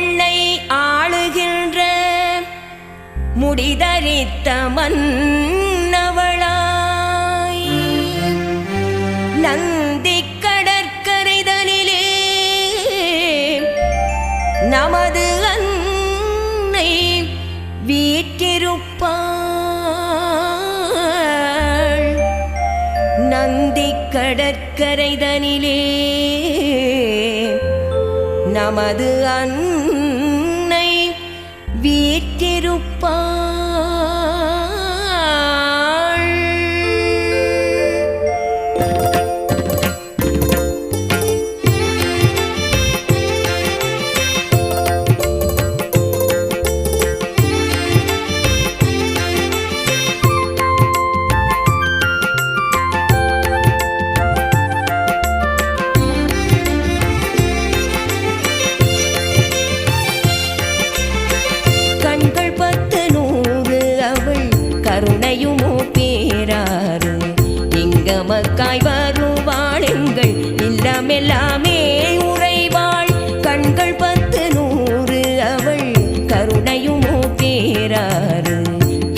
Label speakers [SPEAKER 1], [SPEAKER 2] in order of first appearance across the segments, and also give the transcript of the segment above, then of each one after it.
[SPEAKER 1] மண்ணை ஆளுகின்ற முடிதரித்த மன்னவளாய். நந்தி கடற்கரைதலிலே நமது அன்னை வீற்றிருப்பாள். நந்தி கடற்கரைதனிலே நமது அன்னை வீற்றிருப்பாள் இல்லமெல்லாமே உறைவாள். கண்கள் பத்து நூறு அவள் கருணையுமோ பேராறு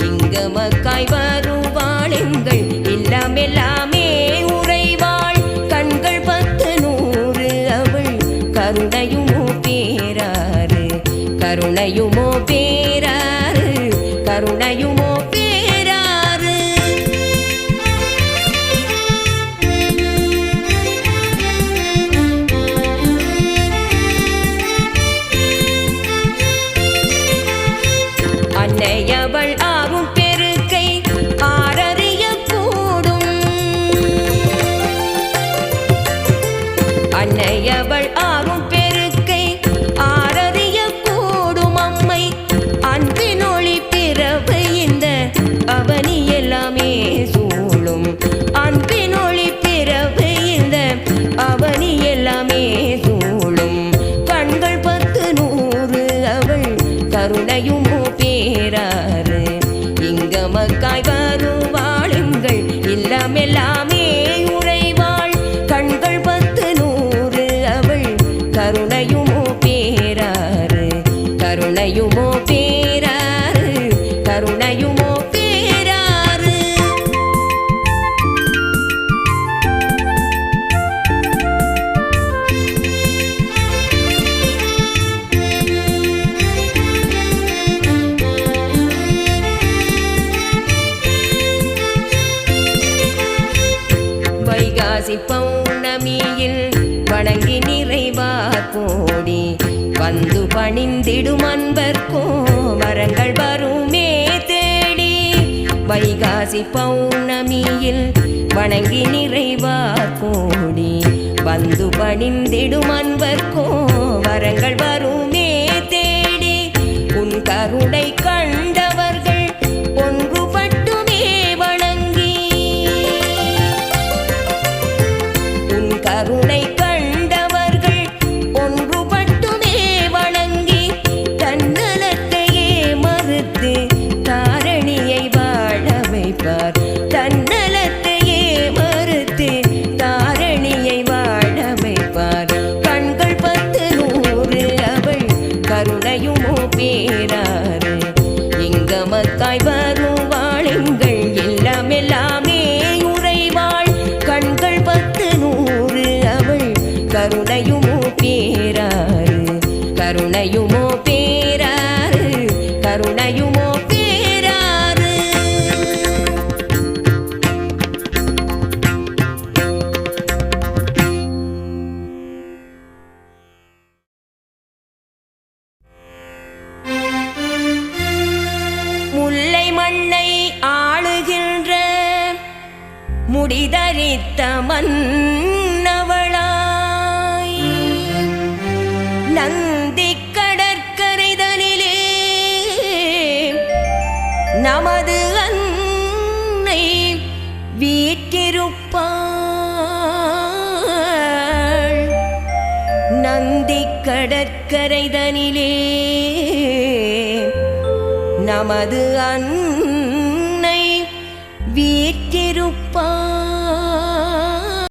[SPEAKER 1] இங்க மக்காய் வருவாள் எங்கள் இல்லமெல்லாமே உறைவாள். கண்கள் பத்து நூறு அவள் கருணையுமோ பேராறு கருணையுமோ பேராறு கருணையுமோ கருணையும் பேராறு இங்க மக்காய் வைகாசி பௌர்ணமியில் வணங்கி நிறைவா கோடி. வந்து பணிந்திடும் அன்பர்க்கும் வரங்கள் வருமே தேடி. வைகாசி பௌர்ணமியில் வணங்கி நிறைவா கோடி. வந்து பணிந்திடும் அன்பர்க்கும் வரங்கள் வருமே தேடி. உன் கருணை கண்ட கருணை கருணையுமோ பேராறு கருணையுமோ பேராறு. முல்லை மண்ணை ஆளுகின்ற முடிதரித்த மண் கடற்கரைதனிலே நமது அன்னை வீற்றிருப்பாள்